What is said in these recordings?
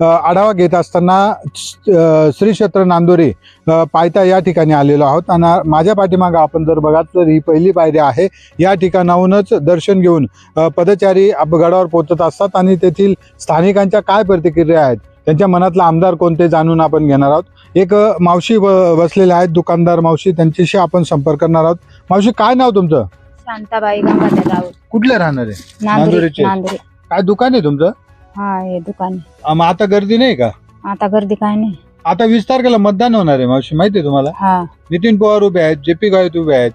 आढावा घेत असताना श्री क्षेत्र नांदोरी पायथा या ठिकाणी आलेलो आहोत. आणि माझ्या पाठीमागं आपण जर बघाल तर ही पहिली पायरी आहे. या ठिकाणाहूनच दर्शन घेऊन पदचारी अपघातावर पोहोचत असतात आणि तेथील स्थानिकांच्या काय प्रतिक्रिया आहेत? त्यांच्या मनातला आमदार कोणते जाणून आपण घेणार आहोत? एक मावशी बसलेले आहेत दुकानदार मावशी. त्यांच्याशी आपण संपर्क करणार आहोत. मावशी काय नाव तुमचं? शांताबाई गंगाधर राऊत. कुठले राहणार? आहे नांदुरेचे. काय दुकान आहे तुमचं? हा हे दुकान आहे. आता गर्दी नाही का? आता गर्दी काय नाही. आता वीस तारखेला मतदान होणार आहे मावशी माहिती आहे तुम्हाला? हा. नितीन पवार उभे आहेत जे पी गावित उभे आहेत.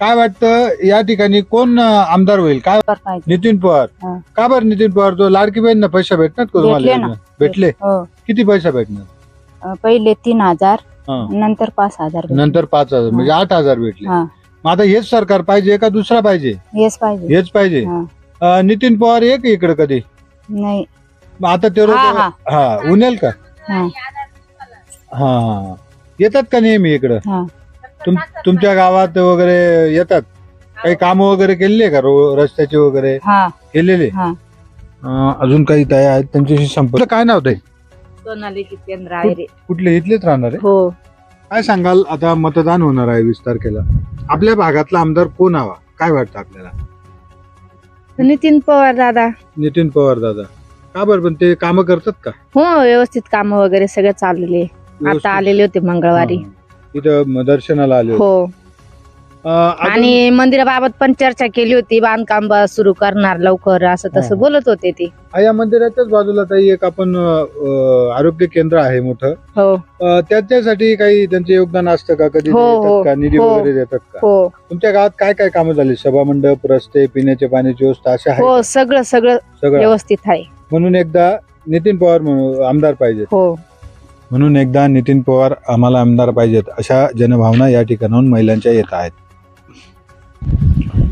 काय वाटतं या ठिकाणी कोण अ, आमदार होईल? काय कर पाहिजे. नितीन पवार. का बरं नितीन पवार? तो लाडकी बहीण पैसे भेटणार का भेटले तुम्हाला ना. भेटले? हो. किती पैसे भेटणार? अं, पहिले तीन हजार हा. नंतर पाच हजार भेटले. नंतर पाच हजार म्हणजे आठ हजार भेटले. हा. मग आता हेच सरकार पाहिजे का दुसरा पाहिजे? हेच पाहिजे. हेच पाहिजे. हा. अ, नितीन पवार एक इकडे कधी? नाही. मग आता ते हा, रोज हा. हा उनेल का? हा. हा. हा. येतात का नेहमी इकडं? हा. तुम तुमच्या गावात वगैरे येतात? काही काम वगैरे केलेली आहे का? रो- रस्त्याचे वगैरे? हा. केलेले? हा. अं, अजून काही ताई आहेत त्यांच्याशी संपर्क काय नाव ते सोनाली जितेंद्र आहे कुठले? इथलेच राहणार आहे? हो. काय सांगाल? आता मतदान होणार आहे वीस तारखेला. आपल्या भागातला आमदार कोण हवा? काय वाटतं आपल्याला? नितीन पवार दादा नितीन पवार दादा का बरं पण ते काम करतात का हो व्यवस्थित काम वगैरे सगळं चाललेले व्यवस्थित? आता आलेले होते मंगळवारी हा. इथं म- दर्शनाला आले होते. हो आणि मंदिराबाबत पण चर्चा केली होती बांधकाम सुरू करणार लवकर असं हा. तसं बोलत होते ते. या मंदिराच्याच बाजूला ताई एक आपण अं, आरोग्य केंद्र आहे मोठं. हो. अं, त्याच्यासाठी काही त्यांचे योगदान असतं का? कधी हो, देतात हो, का निधी हो. वगैरे देतात का? हो. तुमच्या गावात काय काय कामं झाली? सभामंडप रस्ते पिण्याच्या पाण्याची व्यवस्था अशा आहे हो सगळं सगळं सगळं. व्यवस्थित आहे. म्हणून एकदा नितीन पवार म्हणून आमदार पाहिजेत. हो. म्हणून एकदा नितीन पवार आम्हाला आमदार पाहिजेत अशा जनभावना या ठिकाणाहून महिलांच्या येत आहेत.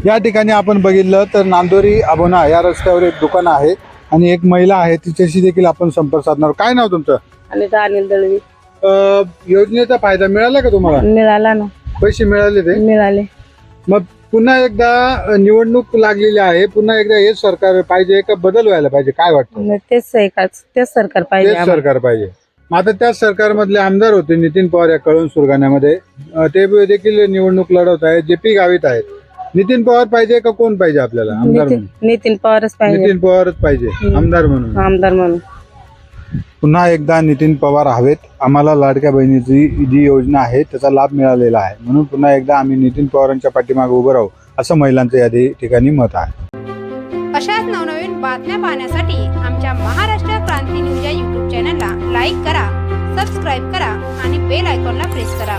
या ठिकाणी आपण बघितलं तर नांदोरी आबोना या रस्त्यावर एक दुकान आहे आणि एक महिला आहे तिच्याशी देखील आपण संपर्क साधणार. काय नाव तुमचं? अनिल दळवी. अं, योजनेचा फायदा मिळाला का तुम्हाला? मिळाला ना. पैसे मिळाले ते? मिळाले. मग पुन्हा एकदा अ, निवडणूक लागलेली आहे. पुन्हा एकदा हेच सरकार पाहिजे का बदल व्हायला पाहिजे? काय वाटतं? तेच एकाच तेच सरकार पाहिजे तेच आम्हाला. सरकार पाहिजे. मग आता त्याच सरकारमधले आमदार होते नितीन पवार या कळून सुरगाण्यामध्ये. अ, ते देखील निवडणूक लढवत आहेत. जे पी गावित आहेत. नितीन पवार पाहिजे का कोण पाहिजे आपल्याला? आमदार नितीन म्हणून. नितीन पवारच पाहिजे. नितीन पवारच पाहिजे. आमदार म्हणून. आमदार म्हणून. पुन्हा एकदा नितीन पवार हवेत. आम्हाला लाडक्या बहिणीची जी योजना आहे त्याचा लाभ मिळालेला आहे. म्हणून पुन्हा एकदा आम्ही नितीन पवारांच्या पाठीमागे उभं राहू असं महिलांचं या ठिकाणी मत आहे. अशाच नवनवीन बातम्या पाहण्यासाठी आमच्या महाराष्ट्र क्रांती न्यूज या यूट्यूब चॅनलला लाईक करा सबस्क्राईब करा आणि बेल आयकॉनला प्रेस करा.